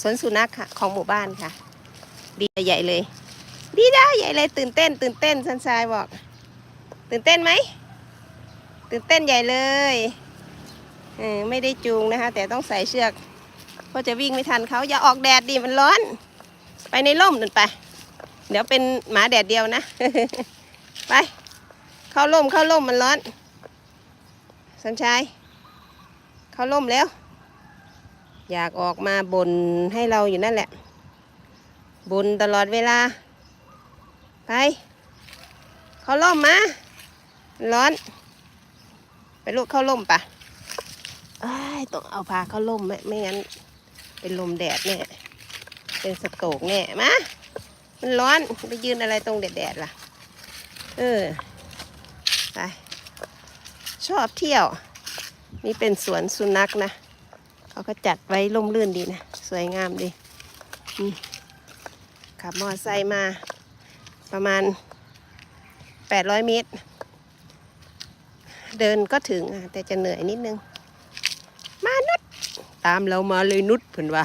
สวนสุนัขค่ะของหมู่บ้านค่ะ ดีใหญ่เลย ดีได้ใหญ่เลยตื่นเต้น ตื่นเต้นสันชายบอก ตื่นเต้นไหมตื่นเต้นใหญ่เลยเออไม่ได้จูงนะคะ แต่ต้องใส่เชือกเพราะจะวิ่งไม่ทันเขาอย่าออกแดดดิมันร้อน ไปในร่มนั่นไป เดี๋ยวเป็นหมาแดดเดียวนะ ไป เข้าร่มเข้าร่มมันร้อนสัญชัยเข้าร่มแล้ว อยากออกมาบนให้เราอยู่นั่นแหละบนตลอดเวลา ไป เข้าร่มมา ร้อน ไปลูกเข้าร่มปะอ้ายต้องเอาพาเข้าร่มไม่ไม่งั้น เป็นลมแดดเนี่ยเป็นสโตรกแน่มามันร้อนไปยืนอะไรตรงแดดๆล่ะ เออ ไป ชอบเที่ยว นี่เป็นสวนสุนัขนะ เขาก็จัดไว้ร่มรื่นดีนะ สวยงามดีขับมอไซค์มาประมาณ 800 เมตร เดินก็ถึงแต่จะเหนื่อยนิดนึง มานุดตามเรามาเลยนุดเพิ่นว่า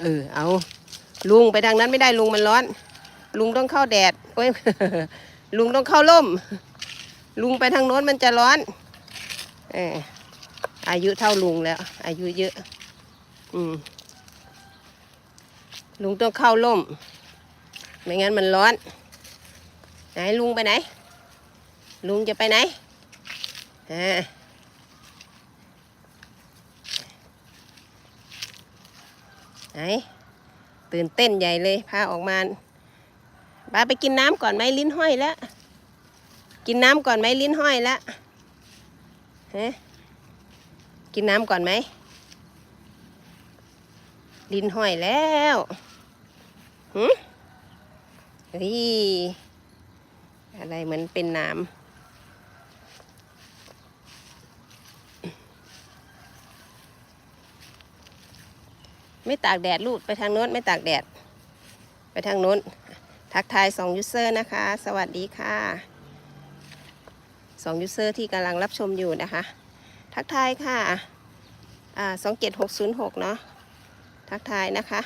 เออเอาลุงไปทางนั้นไม่ได้ลุงมันร้อน ลุงต้องเข้าแดดโอ้ยลุงต้องเข้าร่ม ลุงไปทางโน้นมันจะร้อน เออ อายุเท่าลุงแล้ว อายุเยอะ อืม ลุงต้องเข้าร่ม ไม่งั้นมันร้อน ไหนลุงไปไหน ลุงจะไปไหนอ่าไหน ตื่นเต้นใหญ่เลยพาออกมาบ้าไปกินน้ำก่อนไหมลิ้นห้อยแล้ว กินน้ำก่อนไหมลิ้นห้อยแล้วฮะ กินน้ำก่อนไหมลินห้อยแล้วหืมเฮ้ยอะไรเหมือนเป็นน้ำไม่ตากแดดลูกไปทางโน้นไม่ตากแดด ไปทางโน้น ทักทายสองยูเซอร์นะคะ สวัสดีค่ะสองยูเซอร์ที่กำลังรับชมอยู่นะคะ ทักทายค่ะ อ่าสองเจ็ดหกศูนย์หกเนาะทักทายนะคะ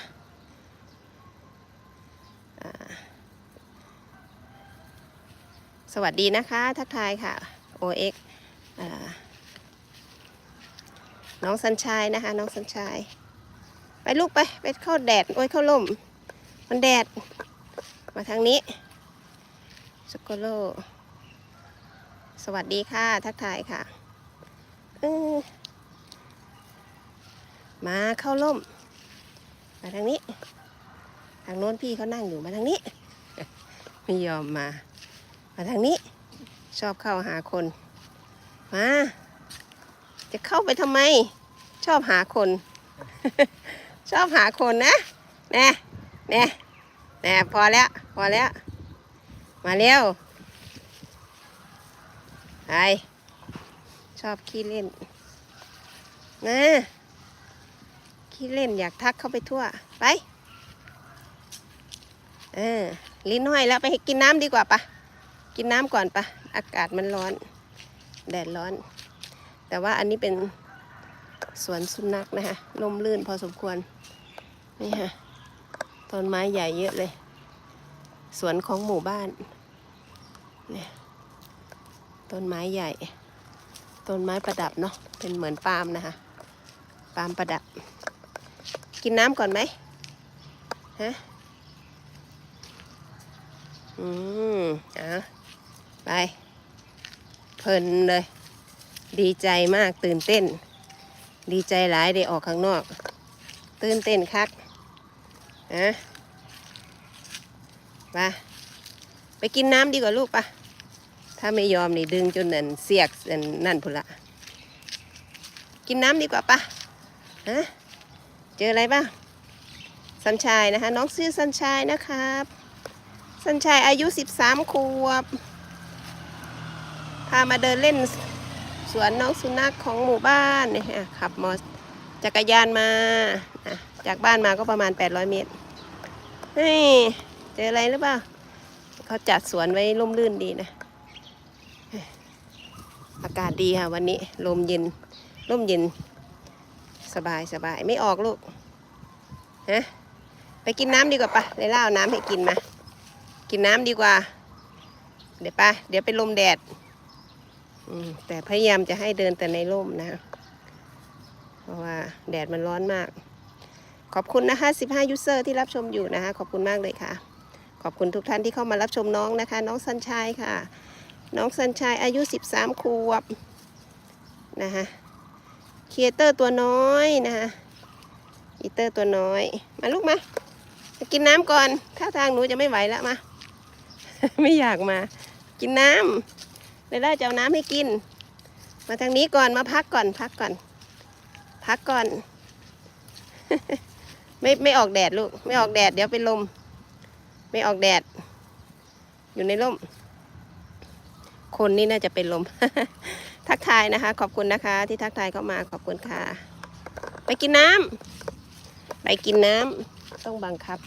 สวัสดีนะคะ ทักทายค่ะ OX อน้องสัญชัยนะคะ น้องสัญชัย ไปลูกไป ไปเข้าแดด โอ้ยเข้าลม มันแดด มาทางนี้สกโล สวัสดีค่ะ ทักทายค่ะเออ มาเข้าล่ม มาทางนี้ ทางโน้นพี่เขานั่งอยู่มาทางนี้ ไม่ยอมมา มาทางนี้ ชอบเข้าหาคน มา จะเข้าไปทำไม ชอบหาคน ชอบหาคนนะแน่แน่แน่พอแล้ว พอแล้ว มาเร็วไปชอบขี้เล่นนะ ขี้เล่นอยากทักเข้าไปทั่ว ไป เออ ลิ้นห้อยแล้วไปกินน้ำดีกว่าปะ กินน้ำก่อนปะ อากาศมันร้อน แดดร้อน แต่ว่าอันนี้เป็นสวนสุนัขนะคะลมลื่นพอสมควร นี่ฮะต้นไม้ใหญ่เยอะเลย สวนของหมู่บ้าน เนี่ยต้นไม้ใหญ่ ต้นไม้ประดับเนาะ เป็นเหมือนปาล์มนะคะ ปาล์มประดับ กินน้ำก่อนไหมฮะอืมอะไป เพลินเลย ดีใจมากตื่นเต้น ดีใจหลายได้ออกข้างนอก ตื่นเต้นคักนะไปไปกินน้ำดีกว่าลูกปะถ้าไม่ยอมนี่ดึงจนนั่นเสียกนั่นนั่นพุ่นละ กินน้ำดีกว่าปะฮะ เจออะไรบ้างสัญชัยนะคะ น้องชื่อสัญชัยนะครับสัญชัยอายุ 13 ขวบ พามาเดินเล่นสวนน้องสุนัขของหมู่บ้านเนี่ยฮะขับมอจักรยานมา จากบ้านมาก็ประมาณ 800 เมตรเฮ้เจออะไรหรือเปล่าเขาจัดสวนไว้ร่มรื่นดีนะ อากาศดีค่ะวันนี้ ลมเย็นร่มเย็น สบายสบายไม่ออกลูกฮะไปกินน้ำดีกว่าปะเลยล่าเอาน้ำให้กินมา กินน้ำดีกว่า เดี๋ยวปะเดี๋ยวไปลมแดดอืมแต่พยายามจะให้เดินแต่ในร่มนะ เพราะว่าแดดมันร้อนมาก ขอบคุณนะคะ15ยูเซอร์ที่รับชมอยู่นะคะ ขอบคุณมากเลยค่ะ ขอบคุณทุกท่านที่เข้ามารับชมน้องนะคะ น้องสัญชัยค่ะ น้องสัญชัยอายุ 13 ขวบนะคะ เอเตอร์ตัวน้อยนะคะครีเอเตอร์ตัวน้อย มาลูกมามากินน้ำก่อนท่าทางหนูจะไม่ไหวแล้วมา ไม่อยากมา กินน้ำเลยได้จะเอาน้ำให้กิน มาทางนี้ก่อนมาพักก่อน พักก่อน พักก่อน ไม่ไม่ออกแดดลูก ไม่ออกแดดเดี๋ยวเป็นลม ไม่ออกแดด อยู่ในร่ม คนนี่น่าจะเป็นลม ทักทายนะคะ ขอบคุณนะคะ ที่ทักทายเข้ามาขอบคุณค่ะ ไปกินน้ำไปกินน้ำต้องบังคับ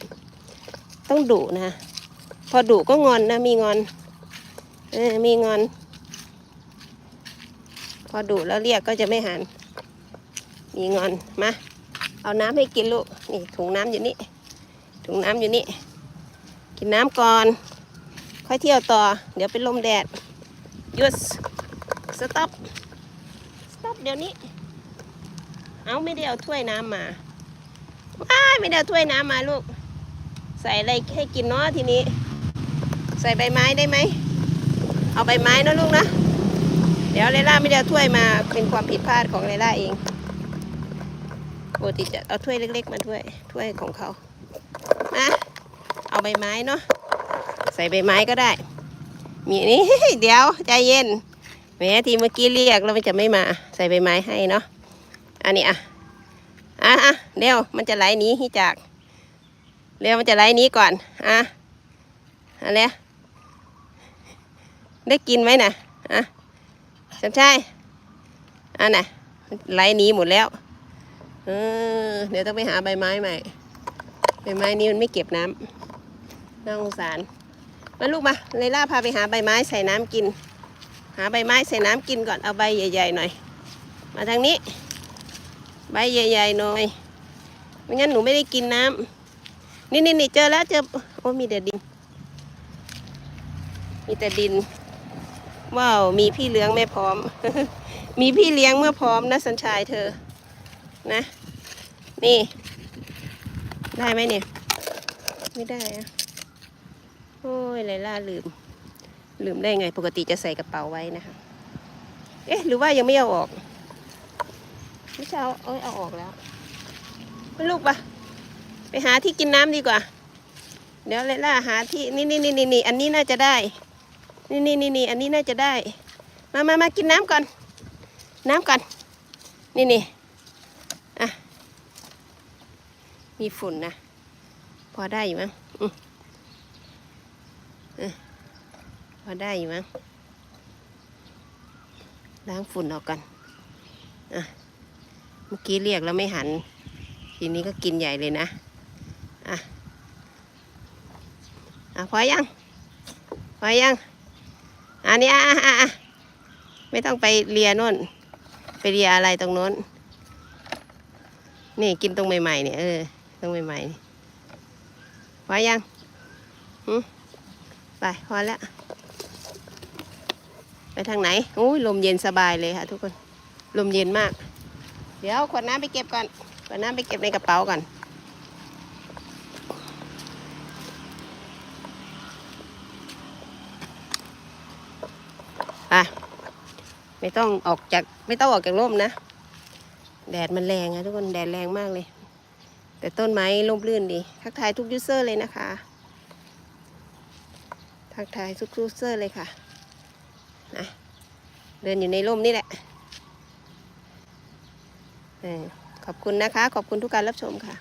ต้องดุนะ พอดุก็งอนนะ มีงอนเออมีงอน พอดุแล้วเรียกก็จะไม่หัน มีงอนมาเอาน้ำให้กินลูกนี่ถุงน้ำอยู่นี่ถุงน้ำอยู่นี่ กินน้ำก่อน ค่อยเที่ยวต่อ เดี๋ยวเป็นลมแดดยุด สต็อปสต็อปเดี๋ยวนี้ เอาไม่ได้เอาถ้วยน้ำมาว้าไม่ได้เอาถ้วยน้ำมาลูก ใส่อะไรให้กินเนาะทีนี้ ใส่ใบไม้ได้ไหม เอาใบไม้เนะลูกนะ เดี๋ยวเลล่าไม่ได้เอาถ้วยมา เป็นความผิดพลาดของเลล่าเองปกติจะเอาถ้วยเล็ก ๆ มาถ้วย ถ้วยของเขามาเอาใบไม้เนาะ ใส่ใบไม้ก็ได้ มีนี่เดี๋ยวใจเย็น แหมทีเมื่อกี้เรียกแล้วมันจะไม่มา ใส่ใบไม้ให้เนาะอันนี้อะอะอะเดี๋ยวมันจะไหลหนีที่จากเร็วมันจะไหลหนี้ก่อนอะอะไรได้กินไหมน่ะอะฉันใช่อันน่ะไหลหนีหมดแล้วเออเดี๋ยวต้องไปหาใบไม้ใหม่ใบไม้นี้มันไม่เก็บน้ำน่าสงสารมาลูกมาเลยล่าพาไปหาใบไม้ใส่น้ำกิน หาใบไม้ใส่น้ำกินก่อนเอาใบใหญ่ ๆ หน่อย มาทางนี้ ใบใหญ่ ๆ หน่อยไม่งั้นหนูไม่ได้กินน้ำนี่นี่นี่เจอแล้วเจอโอ้มีแต่ดิน มีแต่ดิน ว้าว มีพี่เลี้ยงไม่พร้อม มีพี่เลี้ยงเมื่อพร้อมนะสัญชายเธอ นะ นี่ ได้ไหมเนี่ย ไม่ได้อะโอ้ยไลล่าลืม ลืมได้ไงปกติจะใส่กระเป๋าไว้นะคะ เอ๊ะ หรือว่ายังไม่เอาออกไม่ใช่เอาเอ้ยเอาออกแล้วไม่ลูกปะไปหาที่กินน้ำดีกว่า เดี๋ยวเลล่าหาที่นี่นี่นี่นี่นี่อันนี้น่าจะได้ นี่นี่นี่นี่อันนี้น่าจะได้ มามามากินน้ำก่อน น้ำก่อน นี่นี่อะมีฝุ่นนะ พอได้อยู่มั้งอืมเออ พอได้อยู่มั้งล้างฝุ่นออกกันอะเมื่อกี้เรียกแล้วไม่หัน ทีนี้ก็กินใหญ่เลยนะ อะ อะพอยัง พอยัง อันนี้อะอะอะไม่ต้องไปเลียโน่น ไปเลียอะไรตรงโน้น นี่กินตรงใหม่ๆเนี่ยเออ ตรงใหม่ๆนี่พอยังหึไปพอแล้ว ทางไหนอุ้ยลมเย็นสบายเลยค่ะทุกคน ลมเย็นมาก เดี๋ยวขวดน้ำไปเก็บก่อน ขวดน้ำไปเก็บในกระเป๋าก่อนอะไม่ต้องออกจากไม่ต้องออกจากร่มนะ แดดมันแรงนะทุกคนแดดแรงมากเลย แต่ต้นไม้ร่มรื่นดีทักทายทุกยูเซอร์เลยนะคะ ทักทายทุกยูเซอร์เลยค่ะนะ เดินอยู่ในร่มนี่แหละขอบคุณนะคะ ขอบคุณทุกการรับชมค่ะ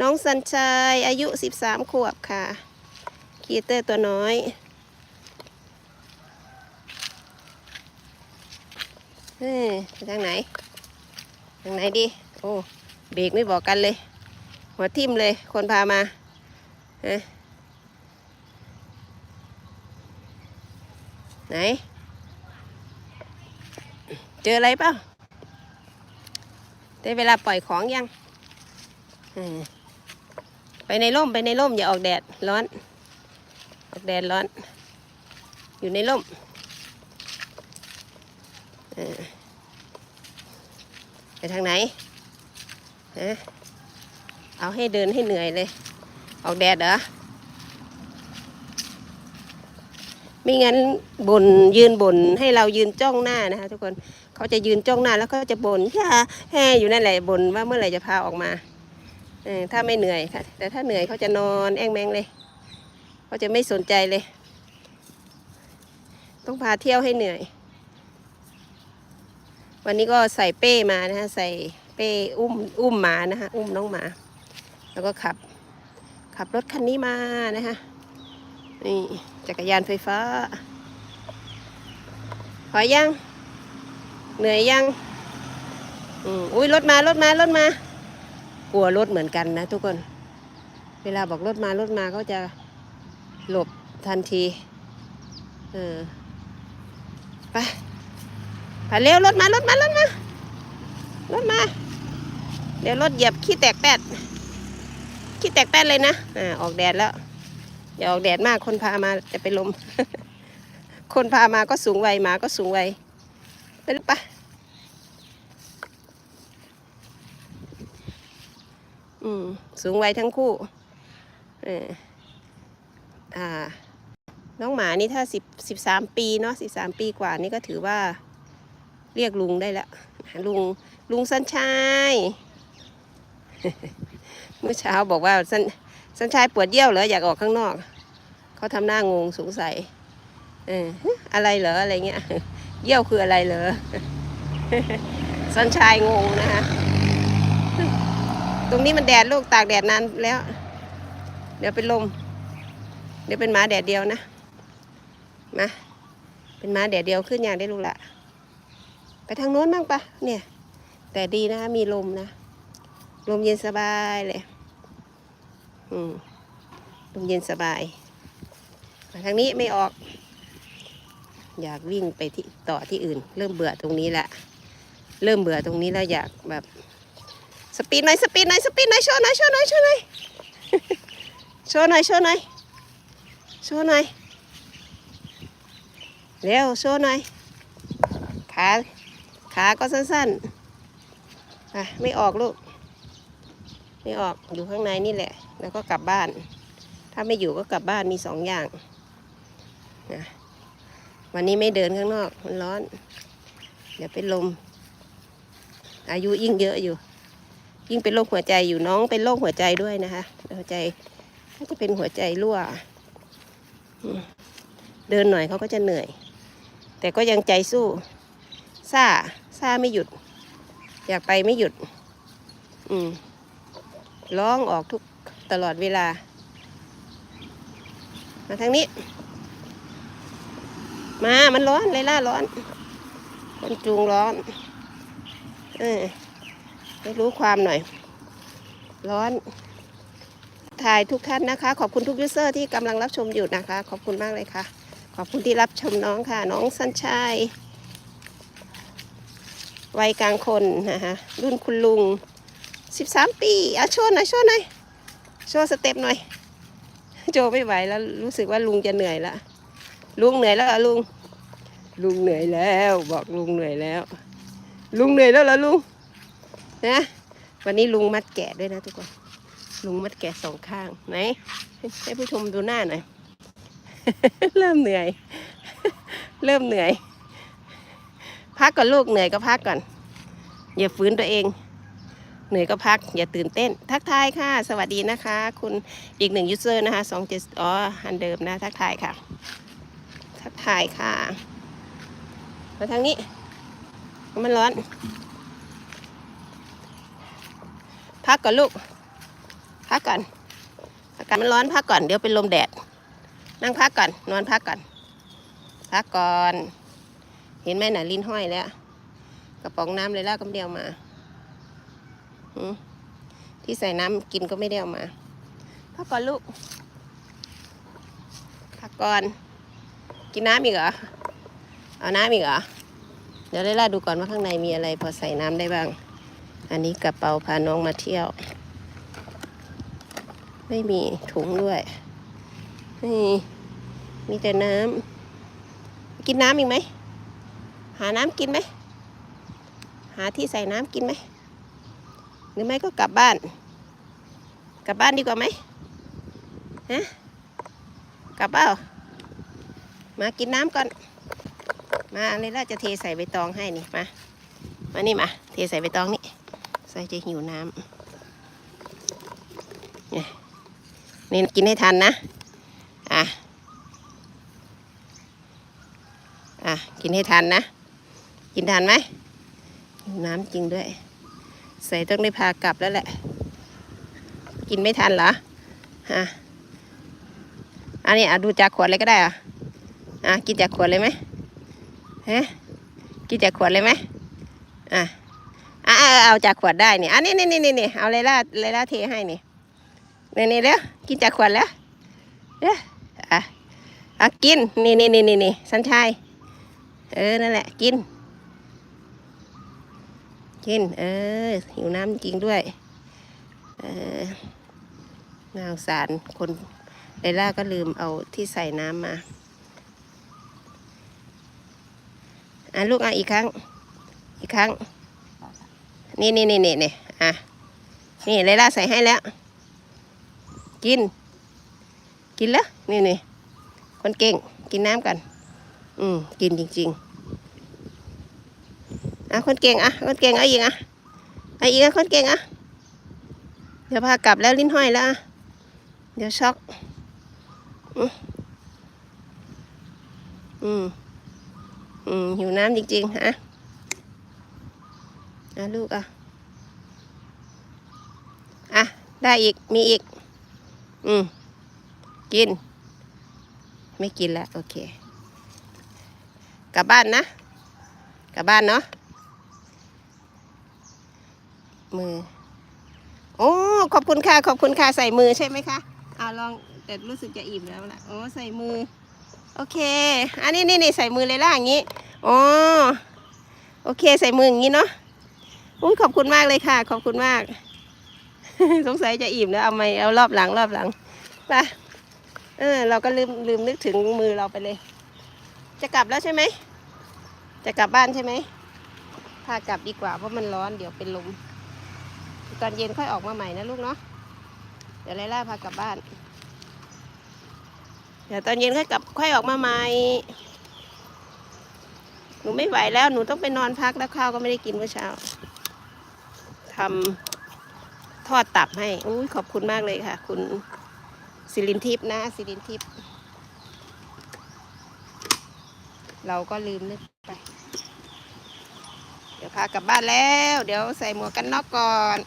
น้องสัญชัยอายุ 13 ขวบค่ะ คีเตอร์ตัวน้อยเฮ้ยไปทางไหน ทางไหนดี โอ้ เบรกไม่บอกกันเลย หัวทิ่มเลย คนพามาฮะไหน เจออะไรเปล่าได้เวลาปล่อยของยังไปในร่มไปในร่มอย่าออกแดดร้อน ออกแดดร้อน อยู่ในร่มไปทางไหนฮะเอาให้เดินให้เหนื่อยเลย ออกแดดเหรอ ไม่งั้นบนยืนบนให้เรายืนจ้องหน้านะคะทุกคน เขาจะยืนจ้องหน้าแล้วก็จะบ่นแค่แห่อยู่นั่นแหละบ่นว่าเมื่อไหร่จะพาออกมาเออถ้าไม่เหนื่อยค่ะ แต่ถ้าเหนื่อยเขาจะนอนแอ่งแมงเลยเขาจะไม่สนใจเลย ต้องพาเที่ยวให้เหนื่อย วันนี้ก็ใส่เป้มานะคะใส่เป้อุ้มอุ้มหมานะคะอุ้มน้องหมา แล้วก็ขับ ขับรถคันนี้มานะคะนี่จักรยานไฟฟ้าพอยัง เหนื่อยยังอืมอุ้ยรถมารถมารถมา กลัวรถเหมือนกันนะทุกคน เวลาบอกรถมารถมาเขาจะหลบทันทีเออไปไปเร็วรถมารถมารถมารถมา เดี๋ยวรถเหยียบขี้แตกแปดขี้แตกแป้นเลยนะอ่าออกแดดแล้วอย่าออกแดดมากคนพามาจะเป็นลม คนพามาก็สูงวัยหมาก็สูงวัยไปลูกปะ อืม สูงวัยทั้งคู่เอออ่า น้องหมานี่ถ้าสิบสิบสามปีเนาะสิบสามปีกว่านี่ก็ถือว่า เรียกลุงได้แล้วลุงลุงสัญชัยเมื่อเช้าบอกว่าสันสัญชายปวดเยี่ยวเหรออยากออกข้างนอก เขาทำหน้างงสงสัยเอออะไรเหรออะไรเงี้ย เยี่ยวคืออะไรเหรอสัญชายงงนะคะ ตรงนี้มันแดดลูกตากแดดนานแล้ว เดี๋ยวเป็นลม เดี๋ยวเป็นหมาแดดเดียวนะ มา เป็นหมาแดดเดียวขึ้นอย่างได้ลูกละไปทางโน้นบ้างปะเนี่ย แต่ดีนะคะมีลมนะ ลมเย็นสบายเลย อืม ลมเย็นสบาย มาทางนี้ไม่ออก อยากวิ่งไปที่ต่อที่อื่น เริ่มเบื่อตรงนี้ละ เริ่มเบื่อตรงนี้แล้วอยากแบบ สปีดหน่อยสปีดหน่อยสปีดหน่อยโชว์หน่อยโชว์หน่อยโชว์หน่อยโชว์หน่อยโชว์หน่อยโชว์หน่อยเร็วโชว์หน่อยขาขาก็สั้นๆอะไม่ออกลูกไม่ออกอยู่ข้างในนี่แหละ แล้วก็กลับบ้าน ถ้าไม่อยู่ก็กลับบ้านมีสองอย่างนะวันนี้ไม่เดินข้างนอกมันร้อน เดี๋ยวเป็นลม อายุยิ่งเยอะอยู่ ยิ่งเป็นโรคหัวใจอยู่น้องเป็นโรคหัวใจด้วยนะคะหัวใจก็จะเป็นหัวใจรั่วเดินหน่อยเขาก็จะเหนื่อย แต่ก็ยังใจสู้ซ่าซ่าไม่หยุด อยากไปไม่หยุด อืมร้องออกทุกตลอดเวลา มาทางนี้ มามันร้อนเลยล่าร้อน คนจูงร้อน เออ ไม่รู้ความหน่อย ร้อน ถ่ายทุกท่านนะคะ ขอบคุณทุกยูเซอร์ที่กำลังรับชมอยู่นะคะ ขอบคุณมากเลยค่ะ ขอบคุณที่รับชมน้องค่ะ น้องสัญชัยวัยกลางคนนะคะรุ่นคุณลุงสิบสามปีอะโชว์หน่อยโชว์หน่อยโชว์สเต็ปหน่อย โจไม่ไหวแล้วรู้สึกว่าลุงจะเหนื่อยละลุงเหนื่อยแล้วลุง ลุงเหนื่อยแล้ว บอกลุงเหนื่อยแล้ว ลุงเหนื่อยแล้วเหรอลุง นะวันนี้ลุงมัดแกะด้วยนะทุกคนลุงมัดแกะสองข้างไหนให้ผู้ชมดูหน้าหน่อยเริ่มเหนื่อย เริ่มเหนื่อย พักก่อนลูกเหนื่อยก็พักก่อน อย่าฝืนตัวเอง เหนื่อยก็พัก อย่าตื่นเต้น ทักทายค่ะ สวัสดีนะคะ คุณอีกหนึ่งยูเซอร์นะคะสองเจ็ดอ๋ออันเดิมนะ ทักทายค่ะ ทักทายค่ะมาทางนี้มันร้อน พักก่อนลูก พักก่อน อากาศมันร้อนพักก่อน เดี๋ยวเป็นลมแดด นั่งพักก่อน นอนพักก่อน พักก่อน เห็นไหมหน่ะลิ้นห้อยแล้ว กระป๋องน้ำเลยล่ากำเดียวมาอที่ใส่น้ำกินก็ไม่ได้เอามา พักก่อนลูก พักก่อน กินน้ำอีกเหรอ เอาน้ำอีกเหรอ เดี๋ยวได้ล่าดูก่อนว่าข้างในมีอะไร พอใส่น้ำได้บ้าง อันนี้กระเป๋าพาน้องมาเที่ยว ไม่มีถุงด้วย นี่มีแต่น้ำ กินน้ำอีกไหม หาน้ำกินไหม หาที่ใส่น้ำกินไหม หรือไม่ก็กลับบ้าน กลับบ้านดีกว่าไหมฮะ กลับเปล่า มากินน้ำก่อน มาเลยล่าจะเทใส่ใบตองให้นี่ มา มานี่มา เทใส่ใบตองนี่ ใส่จะหิวน้ำนี่ยนี่กินให้ทันนะ อะ อะ กินให้ทันนะ กินทันไหมหิวน้ำจริงด้วย ใส่ต้องได้พากลับแล้วแหละ กินไม่ทันเหรอ ฮะ อันนี้อะดูจากขวดเลยก็ได้อะ อะ กินจากขวดเลยไหมฮะกินจากขวดเลยไหมอะ เอาเอาจากขวดได้นี่อันนี้นี่นี่นี่เอาเลยล่าเลยล่าเทให้นี่นี่นี่เด้อกินจากขวดแล้วเด้ออะอะกินนี่นี่นี่นี่นี่สันชายเออนั่นแหละกิน กิน เออหิวน้ำจริงด้วย เออนาสงสารคนเลล่าก็ลืมเอาที่ใส่น้ำมาอะลูกอะอีกครั้ง อีกครั้ง นี่นี่นี่นี่นี่อะนี่เลล่าใส่ให้แล้ว กิน กินแล้วนี่นี่คนเก่ง กินน้ำกัน อืมกินจริง ๆอะคนเก่งอะคนเก่งเอาอีกอะเอาอีกอะคนเก่งอะเดี๋ยวพากลับแล้วลิ้นห้อยแล้วอะเดี๋ยวช็อก อืม อืมอืมหิวน้ำจริง ๆ ฮะ อะลูกอะ อะ ได้อีก มีอีก อืม กิน ไม่กินแล้ว โอเค กลับบ้านนะ กลับบ้านเนาะ มือ โอ้ ขอบคุณค่ะ ขอบคุณค่ะ ใส่มือใช่ไหมคะอ่าลอง แต่รู้สึกจะอิ่มแล้วล่ะ โอ้ ใส่มือ โอเค อันนี้นี่นี่ใส่มือเลยล่ะอย่างนี้ อ๋อ โอเค ใส่มืออย่างนี้เนาะ อุ้ยขอบคุณมากเลยค่ะ ขอบคุณมาก สงสัยจะอิ่มแล้วเอาไม่เอารอบหลังรอบหลังไปเออ เราก็ลืมลืมนึกถึงมือเราไปเลย จะกลับแล้วใช่ไหม จะกลับบ้านใช่ไหมพากลับดีกว่าเพราะมันร้อนเดี๋ยวเป็นลมตอนเย็นค่อยออกมาใหม่นะลูกเนาะเดี๋ยวไล่ล่าพากลับบ้าน เดี๋ยวตอนเย็นค่อยกลับค่อยออกมาใหม่หนูไม่ไหวแล้วหนูต้องไปนอนพักแล้วข้าวก็ไม่ได้กินเมื่อเช้า ทำทอดตับให้อุ้ยขอบคุณมากเลยค่ะ คุณสิรินทิพย์นะสิรินทิพย์เราก็ลืมนึกไป เดี๋ยวพากลับบ้านแล้ว เดี๋ยวใส่หมวกกันน็อกก่อน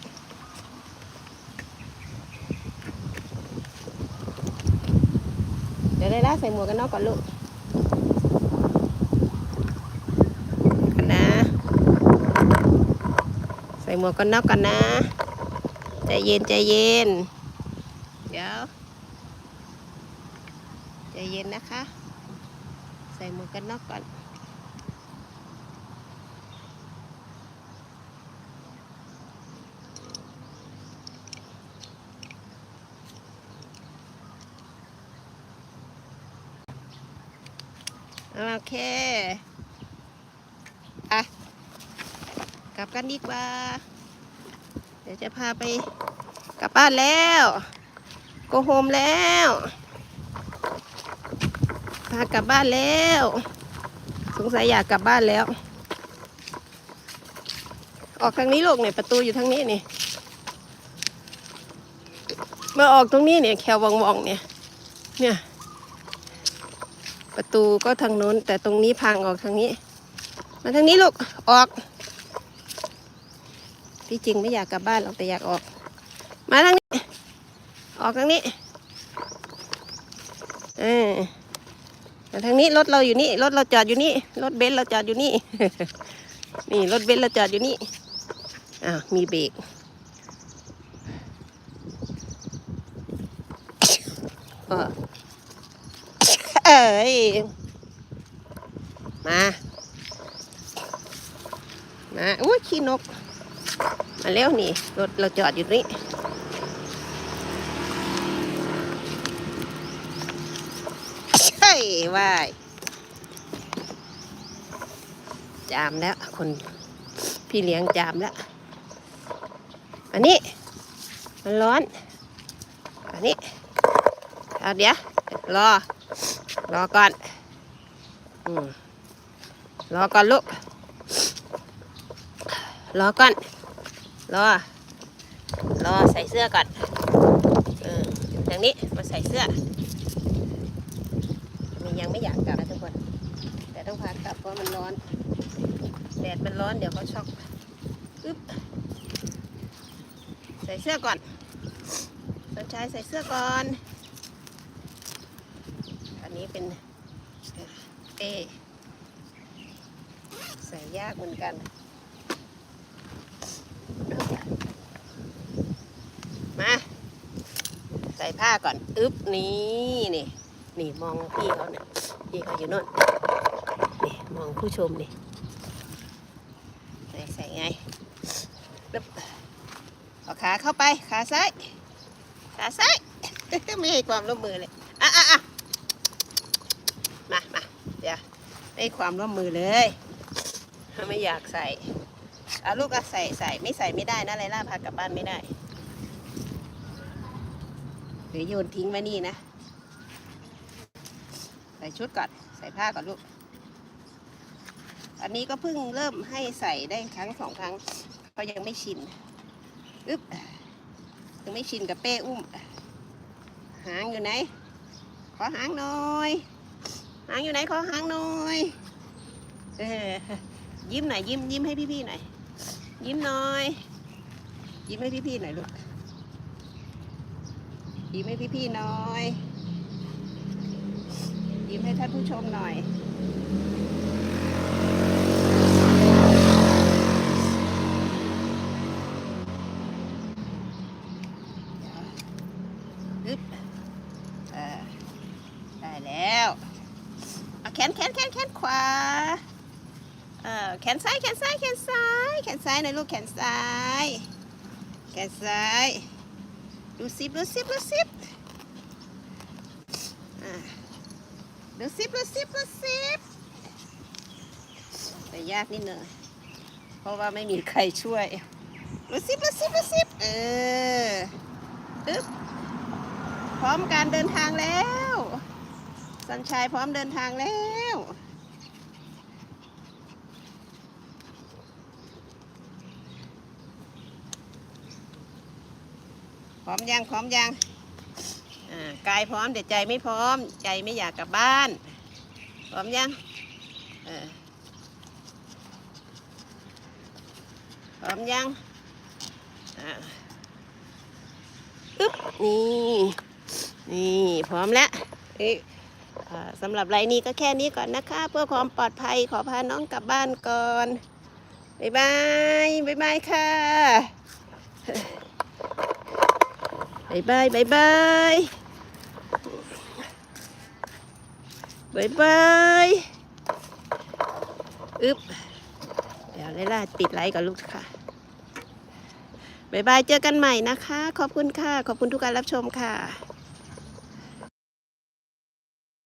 เดี๋ยวได้ละใส่หมวกกันน็อกก่อนลูกกันนะ ใส่ หมวกกันน็อกกันนะ ใจเย็นใจเย็น เดี๋ยว ใจเย็นนะคะ ใส่หมวกกันน็อกก่อนโอเค อะ กันดีกว่า เดี๋ยวจะพาไปกลับบ้านแล้วโกโฮมแล้วพากลับบ้านแล้ว สงสัยอยากกลับบ้านแล้ว ออกทางนี้ลูกเนี่ยประตูอยู่ทางนี้นี่มื่อออกตรงนี้เนี่ยแคววองๆเนี่ย เนี่ยประตูก็ทางโน้น แต่ตรงนี้พังออกทางนี้ มาทางนี้ลูก ออก ที่จริงไม่อยากกลับบ้านหรอกแต่อยากออก มาทางนี้ ออกทางนี้เออมาทางนี้รถเราอยู่นี่รถเราจอดอยู่นี่รถเบนซ์เราจอดอยู่นี่ นี่รถเบนซ์เราจอดอยู่นี่อ่าวมีเบรกเออเอ้ยมา มา อุ้ยขี้นก มาเร็วนี่ รถเราจอดอยู่นี่ใช่ว่ายจามแล้วคนพี่เลี้ยงจามแล้ว อันนี้ มันร้อน อันนี้เอาเดี๋ยวรอ รอก่อนอรอก่อนลูก รอก่อน รอ รอใส่เสื้อก่อน เอออย่างนี้มาใส่เสื้อมันยังไม่อยากกลับนะทุกคน แต่ต้องพากลับเพราะมันร้อน แดดมันร้อนเดี๋ยวเขาช็อกอึ๊บ ใส่เสื้อก่อนสนชายใส่เสื้อก่อน อันนี้เป็นเป้ใส่ยากเหมือนกัน มา ใส่ผ้าก่อนอึ๊บนี่นี่นี่มองพี่เขาเนี่ยพี่เขาอยู่โน่นนี่มองผู้ชมนี่ใส่ใส่ไงปึ๊บเอาขาเข้าไปขาซ้ายขาซ้ายไม่ให้ความร่วมมือเลยอะอะอะมามาเดี๋ยวไม่ให้ความร่วมมือเลยไม่อยากใส่เอาลูกอะใส่ใส่ไม่ใส่ไม่ได้นะไรล่าพากลับบ้านไม่ได้ หรือโยนทิ้งไว้นี่นะ ใส่ชุดก่อน ใส่ผ้าก่อนลูก อันนี้ก็เพิ่งเริ่มให้ใส่ได้ครั้งสองครั้งเพรายังไม่ชิน อึ๊บ ยังไม่ชินกับเป้อุ้ม หางอยู่ไหน ขอหางหน่อย หางอยู่ไหนขอหางหน่อยเออยิ้มหน่อยยิ้มยิ้มให้พี่ๆหน่อย ยิ้มหน่อย ยิ้มให้พี่ๆหน่อยลูก ยิ้มให้พี่ๆหน่อย ยิ้มให้ท่านผู้ชมหน่อยอึ๊บเออได้แล้วแขนแขนแขนแขนขวาเออแขนซ้ายแขนซ้ายแขนซ้ายแขนซ้ายน่อยลูกแขนซ้ายแขนซ้าย ดูซิปดูซิปดูซิปดูซิปดูซิปดูซิปแต่ยากนิดหน่อยเพราะว่าไม่มีใครช่วยดูซิปดูซิปดูซิปเอออึ๊บพร้อมการเดินทางแล้ว สัญชัยพร้อมเดินทางแล้ว พร้อมยังพร้อมยังกายพร้อมแต่ใจไม่พร้อม ใจไม่อยากกลับบ้าน พร้อมยังพร้อมยังอึ๊บนี่นี่พร้อมแล้วสำหรับไรนี้ก็แค่นี้ก่อนนะคะ เพื่อความปลอดภัยขอพาน้องกลับบ้านก่อน บ๊ายบาย บ๊ายบายค่ะายบายบายบายบายบายอึ๊บเดี๋ยวไล่ล่าติดไลค์กับลูกค่ะบายบาย เจอกันใหม่นะคะ ขอบคุณค่ะ ขอบคุณทุกการรับชมค่ะ